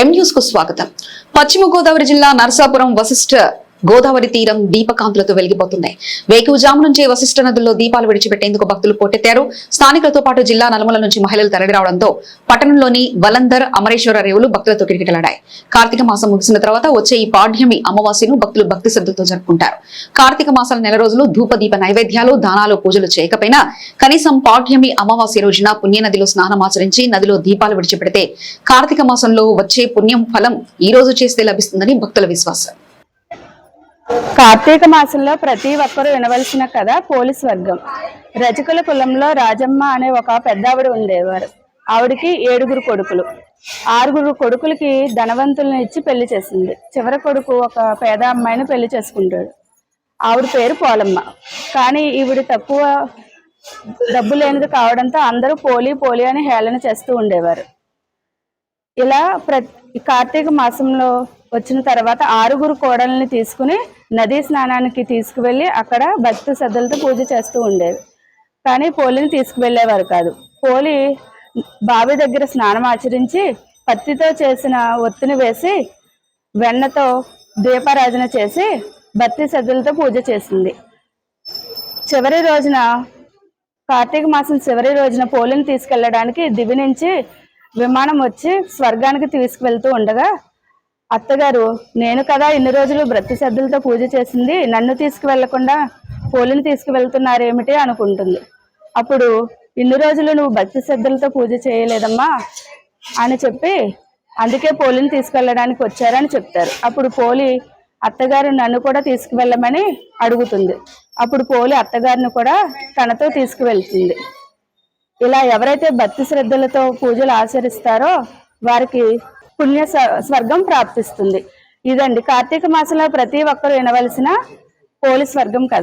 ఎం న్యూస్కు స్వాగతం. పశ్చిమ గోదావరి జిల్లా నరసాపురం వశిష్ఠ గోదావరి తీరం దీపకాంతులతో వెలిగిపోతున్నాయి వేకువజాము నుంచే వశిష్ఠ నదుల్లో దీపాలు విడిచిపెట్టేందుకు భక్తులు పోటెత్తారు. స్థానికులతో పాటు జిల్లా నలుమల నుంచి మహిళలు తరలిరావడంతో పట్టణంలోని వలందర్ అమరేశ్వర రేవులు భక్తులతో కిటకిటలాడాయి. కార్తీక మాసం ముగిసిన తర్వాత వచ్చే ఈ పాఠ్యమి అమావాస్యను భక్తులు భక్తి శ్రద్ధలతో జరుపుకుంటారు. కార్తీక మాసాల నెల రోజులు ధూపదీప నైవేద్యాలు దానాలు పూజలు చేయకపోయినా కనీసం పాడ్యమి అమావాస్య రోజున పుణ్యనదిలో స్నానం ఆచరించి నదిలో దీపాలు విడిచిపెడితే కార్తీక మాసంలో వచ్చే పుణ్యం ఫలం ఈ రోజు చేస్తే లభిస్తుందని భక్తుల విశ్వాసం. కార్తీక మాసంలో ప్రతి ఒక్కరూ వినవలసిన కథ పోలీస్ వర్గం. రజకుల కులంలో రాజమ్మ అనే ఒక పెద్దావిడ ఉండేవారు. ఆవిడికి ఏడుగురు కొడుకులు. ఆరుగురు కొడుకులకి ధనవంతులను ఇచ్చి పెళ్ళి చేసింది. చివరి కొడుకు ఒక పేద అమ్మాయిని పెళ్ళి చేసుకుంటాడు. ఆవిడ పేరు పోలమ్మ. కానీ ఈవిడ తక్కువ డబ్బు లేనిది కావడంతో అందరూ పోలి పోలి అని హేళన చేస్తూ ఉండేవారు. ఇలా ప్రతి కార్తీక మాసంలో వచ్చిన తర్వాత ఆరుగురు కోడల్ని తీసుకుని నదీ స్నానానికి తీసుకువెళ్ళి అక్కడ భక్తి శ్రద్ధలతో పూజ చేస్తూ ఉండేది. కానీ పోలిని తీసుకువెళ్ళేవారు కాదు. పోలి బావి దగ్గర స్నానం ఆచరించి పత్తితో చేసిన ఒత్తిని వేసి వెన్నతో దీపారాధన చేసి భక్తి శ్రద్ధలతో పూజ చేసింది. చివరి రోజున కార్తీక మాసం చివరి రోజున పోలిని తీసుకెళ్ళడానికి దివి నుంచి విమానం వచ్చి స్వర్గానికి తీసుకువెళ్తూ ఉండగా అత్తగారు నేను కదా ఇన్ని రోజులు బ్రతి శ్రద్ధలతో పూజ చేసింది నన్ను తీసుకువెళ్ళకుండా పోలిని తీసుకువెళ్తున్నారేమిటి అనుకుంటుంది. అప్పుడు ఇన్ని రోజులు నువ్వు భక్తి శ్రద్ధలతో పూజ చేయలేదమ్మా అని చెప్పి అందుకే పోలిని తీసుకెళ్ళడానికి వచ్చారని చెప్తారు. అప్పుడు పోలి అత్తగారు నన్ను కూడా తీసుకువెళ్ళమని అడుగుతుంది. అప్పుడు పోలి అత్తగారిని కూడా తనతో తీసుకువెళ్తుంది. ఇలా ఎవరైతే భక్తి శ్రద్ధలతో పూజలు ఆచరిస్తారో వారికి పుణ్య స్వ- స్వర్గం ప్రాప్తిస్తుంది. ఇదండి కార్తీక మాసంలో ప్రతి ఒక్కరూ వినవలసిన పోలి స్వర్గం కథ.